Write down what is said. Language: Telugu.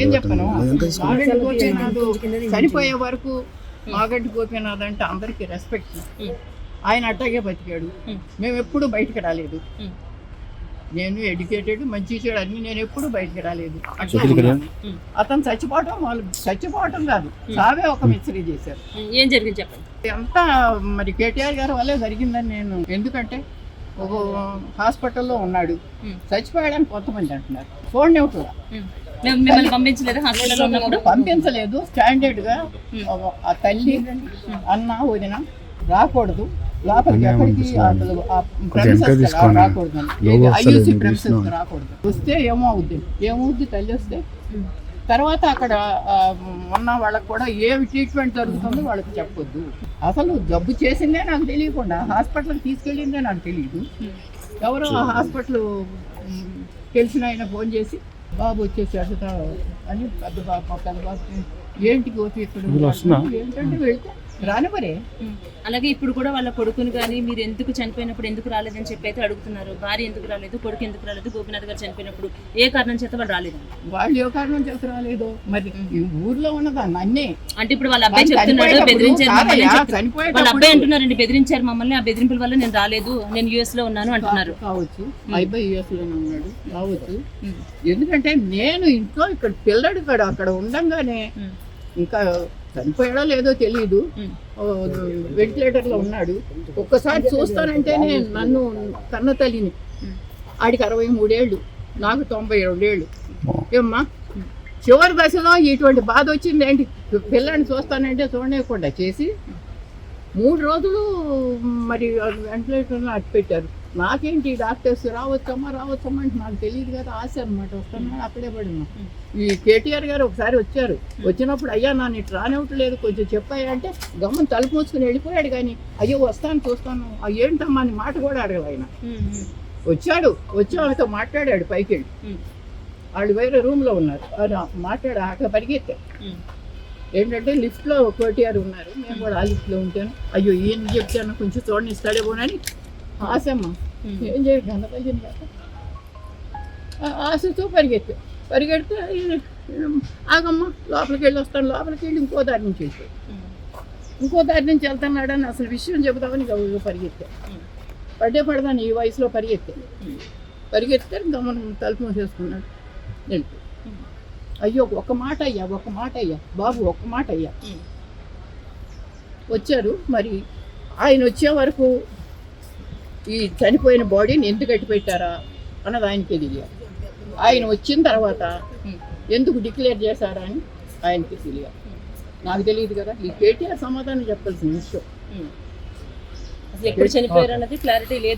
ఏం చెప్పను? మాగంటి గోపీనాథ్ చనిపోయే వరకు మాగంటి గోపీనాథ్ అంటే అందరికి రెస్పెక్ట్ ఆయన అట్టాగే బతికాడు. మేము ఎప్పుడు బయటికి రాలేదు. నేను ఎడ్యుకేటెడ్ మంచి చెడు అన్ని నేను ఎప్పుడు బయటికి రాలేదు. అట్లా. అతను చచ్చిపోవటం వాళ్ళు చచ్చిపోవటం కాదు. సావే ఒక మిస్త్రీ చేశారు. ఏం జరిగింది చెప్పండి? అంతా మరి కేటీఆర్ గారి వల్లే జరిగిందని నేను ఎందుకంటే ఒక హాస్పిటల్లో ఉన్నాడు. చచ్చిపోయాడని కొంతమంది అంటున్నారు. చూడండి కూడా. పంపించలేదు హాస్పిటల్లో ఉన్నప్పుడు? పంపించలేదు. స్టాండర్డ్గా ఆ తల్లి అన్న వదిన రాకూడదు. లోపలికి ఎక్కడికి రాకూడదు ఐయూసీ రాకూడదు. వస్తే ఏమో అవుద్ది. ఏమవుద్ది తల్లి వస్తే. తర్వాత అక్కడ ఉన్న వాళ్ళకి కూడా ఏమి ట్రీట్మెంట్ జరుగుతుందో వాళ్ళకి చెప్పొద్దు. అసలు జబ్బు చేసిందే నాకు తెలియకుండా హాస్పిటల్కి తీసుకెళ్ళిందే నాకు తెలియదు ఎవరో ఆ హాస్పిటల్ తెలిసిన ఆయన ఫోన్ చేసి బాబు వచ్చేసాడు రా అని పెద్ద బాబు పెద్ద బాబు ఏంటి గోపి ఇక్కడ ఏంటంటే వెళ్తే రానివరే అలాగే ఇప్పుడు కూడా వాళ్ళ కొడుకుని కానీ మీరు ఎందుకు చనిపోయినప్పుడు ఎందుకు రాలేదని చెప్పి అయితే అడుగుతున్నారు. భార్య ఎందుకు రాలేదు కొడుకు ఎందుకు రాలేదు గోపినాథ్ గారు చనిపోయినప్పుడు ఏ కారణం చేత వాళ్ళు రాలేదు? వాళ్ళు ఏ కారణం చేసి రాలేదు? మరి ఈ ఊర్లో ఉన్నదాన్ని అన్నీ. అంటే ఇప్పుడు వాళ్ళ అబ్బాయి చెప్తున్నాడు బెదిరించారు వాళ్ళ అబ్బాయి అంటున్నారండి బెదిరించారు మమ్మల్ని ఆ బెదిరింపుల వల్ల నేను రాలేదు నేను యుఎస్లో ఉన్నాను అంటున్నారు. కావచ్చు. అబ్బాయి యూఎస్లోనే ఉన్నాడు కావచ్చు. ఎందుకంటే నేను ఇంట్లో ఇక్కడ పిల్లడు ఇక్కడ అక్కడ ఉండంగానే. ఇంకా చనిపోయాడో లేదో తెలియదు వెంటిలేటర్లో ఉన్నాడు. ఒక్కసారి చూస్తానంటేనే నన్ను కన్న తల్లిని. ఆడికి అరవై మూడేళ్ళు నాకు తొంభై రెండేళ్ళు. ఏమ్మా? చివరి దశలో ఇటువంటి బాధ వచ్చింది ఏంటి? పిల్లాన్ని చూస్తానంటే చూడలేకుండా చేసి మూడు రోజులు మరి వెంటిలేటర్లో అట్టు పెట్టారు నాకేంటి డాక్టర్స్ రావచ్చమ్మా రావచ్చమ్మా అంటే నాకు తెలియదు కదా ఆశ అనమాట వస్తాను అక్కడే పడినా ఈ కేటీఆర్ గారు ఒకసారి వచ్చారు. వచ్చినప్పుడు అయ్యా నా ఇటు రానివ్వట్లేదు కొంచెం చెప్పాయా అంటే గమ్మం తలుపు మూసుకుని వెళ్ళిపోయాడు కానీ అయ్యో వస్తాను చూస్తాను. ఏంటమ్మా అని మాట కూడా అడగల ఆయన. వచ్చాడు వచ్చి ఆమెతో మాట్లాడాడు పైకి వెళ్ళి వాళ్ళు వేరే రూమ్లో ఉన్నారు. మాట్లాడు అక్కడ పరిగెత్తా. ఏంటంటే లిఫ్ట్లో కోటిఆర్ ఉన్నారు. మేము కూడా ఆ లిఫ్ట్లో ఉంటాను. అయ్యో ఏం చెప్తాను కొంచెం చూడని ఇస్తాడేమోనని ఆశమ్మ ఏం కాక ఆ- ఆశతో పరిగెత్తా పరిగెడితే ఆగమ్మ లోపలికి వెళ్ళి వస్తాను లోపలికి వెళ్ళి ఇంకో దారి నుంచి వెళ్ళిపోయాడు ఇంకో దారి నుంచి వెళ్తున్నాడని అసలు విషయం చెబుదామని గౌరవ పరిగెత్తా పడ్డే పడదాను ఈ వయసులో పరిగెత్తా పరిగెత్తే గమనం తలుపు మూసేసుకున్నాడు వెళ్ళిపోయాడు అయ్యో ఒక మాట అయ్యా ఒక మాట అయ్యా బాబు ఒక మాట అయ్యా వచ్చారు మరి ఆయన వచ్చే వరకు ఈ చనిపోయిన బాడీని ఎందుకు కట్టి పెట్టారా అన్నది ఆయనకి తెలియాలి. ఆయన వచ్చిన తర్వాత ఎందుకు డిక్లేర్ చేశారా అని ఆయనకి తెలియాలి. నాకు తెలియదు కదా. ఈ కేటీఆర్ సమాధానం చెప్పాల్సిన విషయం. అసలు ఎప్పుడు చనిపోయారు అన్నది క్లారిటీ లేదు.